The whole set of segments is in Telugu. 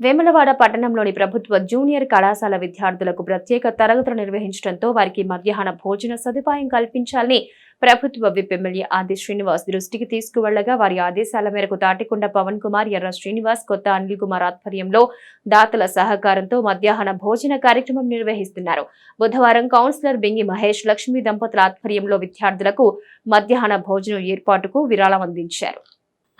వేములవాడ పట్టణంలోని ప్రభుత్వ జూనియర్ కళాశాల విద్యార్థులకు ప్రత్యేక తరగతులు నిర్వహించడంతో వారికి మధ్యాహ్న భోజన సదుపాయం కల్పించాలని ప్రభుత్వ విప్ ఎమ్మెల్యే ఆది శ్రీనివాస్ దృష్టికి తీసుకువెళ్ళగా వారి ఆదేశాల మేరకు తాటికొండ పవన్ కుమార్ ఎర్ర శ్రీనివాస్ కొత్త అనిల్ కుమార్ ఆధ్వర్యంలో దాతల సహకారంతో మధ్యాహ్న భోజన కార్యక్రమం నిర్వహిస్తున్నారు. బుధవారం కౌన్సిలర్ బింగి మహేష్ లక్ష్మీ దంపతుల ఆధ్వర్యంలో విద్యార్థులకు మధ్యాహ్న భోజనం ఏర్పాటుకు విరాళం అందించారు.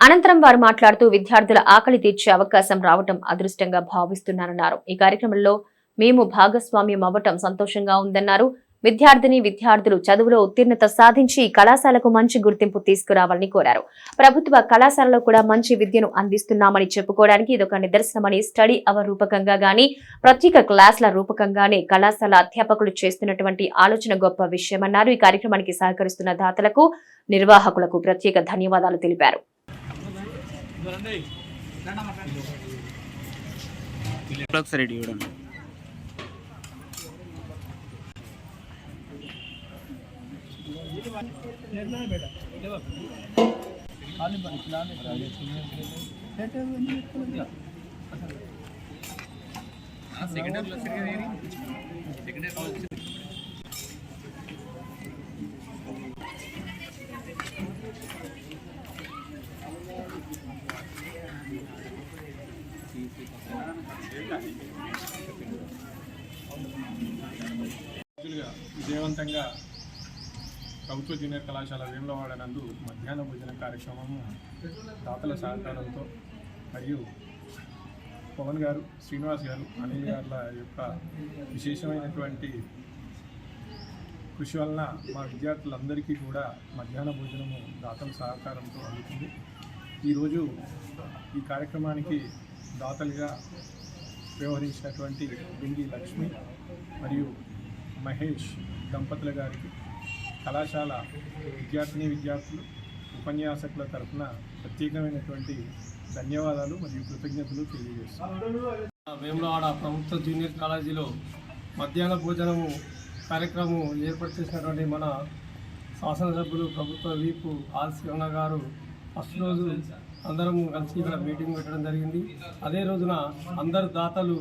అనంతరం వారు మాట్లాడుతూ విద్యార్థుల ఆకలి తీర్చే అవకాశం రావటం అదృష్టంగా భావిస్తున్నానన్నారు. ఈ కార్యక్రమంలో మేము భాగస్వామ్యం అవ్వటం సంతోషంగా ఉందన్నారు. విద్యార్థిని విద్యార్థులు చదువులో ఉత్తీర్ణత సాధించి ఈ కళాశాలకు మంచి గుర్తింపు తీసుకురావాలని కోరారు. ప్రభుత్వ కళాశాలలో కూడా మంచి విద్యను అందిస్తున్నామని చెప్పుకోవడానికి ఇదొక నిదర్శనమని స్టడీ అవర్ రూపకంగా గాని ప్రత్యేక క్లాసుల రూపకంగానే కళాశాల అధ్యాపకులు చేస్తున్నటువంటి ఆలోచన గొప్ప విషయమన్నారు. ఈ కార్యక్రమానికి సహకరిస్తున్న దాతలకు నిర్వాహకులకు ప్రత్యేక ధన్యవాదాలు తెలిపారు. ఒకసారి రెడీ చూడండి రోజులుగా విజయవంతంగా ప్రభుత్వ జూనియర్ కళాశాల వేములవాడ నందు మధ్యాహ్న భోజన కార్యక్రమము దాతల సహకారంతో మరియు పవన్ గారు శ్రీనివాస్ గారు అనిల్ గారుల యొక్క విశేషమైనటువంటి కృషి వలన మా విద్యార్థులందరికీ కూడా మధ్యాహ్న భోజనము దాతల సహకారంతో అందుతుంది. ఈరోజు ఈ కార్యక్రమానికి దాతలుగా వ్యవహరించినటువంటి బింగి లక్ష్మి మరియు మహేష్ దంపతుల గారికి కళాశాల విద్యార్థిని విద్యార్థులు ఉపన్యాసకుల తరఫున ప్రత్యేకమైనటువంటి ధన్యవాదాలు మరియు కృతజ్ఞతలు తెలియజేస్తున్నాను. వేములవాడ ప్రభుత్వ జూనియర్ కాలేజీలో మధ్యాహ్న భోజనము కార్యక్రమం ఏర్పాటు చేసినటువంటి మన శాసనసభ్యులు ప్రభుత్వ వీపు ఆర్ శివణ గారు ఫస్ట్ రోజు అందరం కలిసి ఇక్కడ మీటింగ్ పెట్టడం జరిగింది. అదే రోజున అందరు దాతలు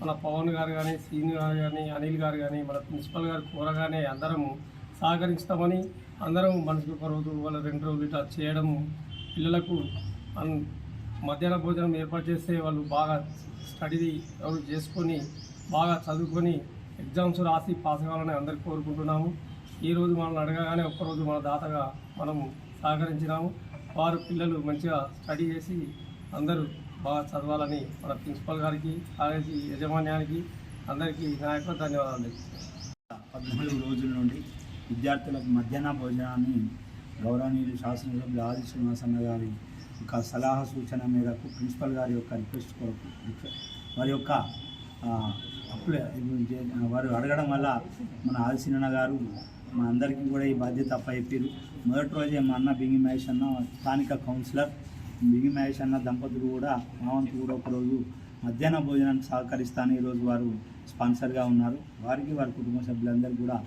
మన పవన్ గారు కానీ సీనియర్ గారు కానీ అనిల్ గారు కానీ మన ప్రిన్సిపల్ గారు కోరగానే అందరము సహకరిస్తామని అందరం మనసుకు ఒక రోజు వాళ్ళ రెండు రోజులు ఇట్లా చేయడము పిల్లలకు అన్- మధ్యాహ్న భోజనం ఏర్పాటు చేస్తే వాళ్ళు బాగా స్టడీ చేసుకొని బాగా చదువుకొని ఎగ్జామ్స్ రాసి పాస్ కావాలని అందరికీ కోరుకుంటున్నాము. ఈరోజు మనల్ని అడగగానే ఒక్కరోజు మన దాతగా మనము సహకరించినాము. వారు పిల్లలు మంచిగా స్టడీ చేసి అందరూ బాగా చదవాలని మన ప్రిన్సిపల్ గారికి కాలేజీ యజమాన్యానికి అందరికీ నా యొక్క ధన్యవాదాలు పద్నాలుగు రోజుల నుండి విద్యార్థులకు మధ్యాహ్న భోజనాన్ని గౌరవనీయులు శాసనసభ్యులు ఆది శ్రీనివాసన్న గారి ఒక సలహా సూచన మేరకు ప్రిన్సిపల్ గారి యొక్క రిక్వెస్ట్ కొరకు వారి యొక్క అప్లై వారు అడగడం వల్ల మన ఆదిశీనన్న గారు మా అందరికీ కూడా ఈ బాధ్యత అప్పచెప్పారు మొదటి రోజే మా అన్న బింగి మహేష్ అన్న స్థానిక కౌన్సిలర్. బింగి మహేష్ అన్న దంపతులు కూడా మావంతు కూడా ఒకరోజు మధ్యాహ్న భోజనానికి సహకరిస్తాను. ఈరోజు వారు స్పాన్సర్గా ఉన్నారు. వారికి వారి కుటుంబ సభ్యులందరూ కూడా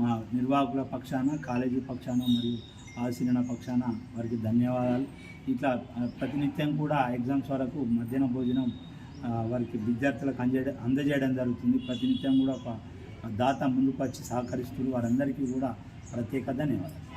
మా నిర్వాహకుల పక్షాన కాలేజీ పక్షాన మరియు ఆశీర్ణ పక్షాన వారికి ధన్యవాదాలు. ఇట్లా ప్రతినిత్యం కూడా ఎగ్జామ్స్ వరకు మధ్యాహ్న భోజనం వారికి విద్యార్థులకు అందజేయడం అందజేయడం జరుగుతుంది. ప్రతినిత్యం కూడా ఒక దాత ముందుకు వచ్చి సహకరిస్తూ వారందరికీ కూడా ప్రత్యేక ధన్యవాదాలు.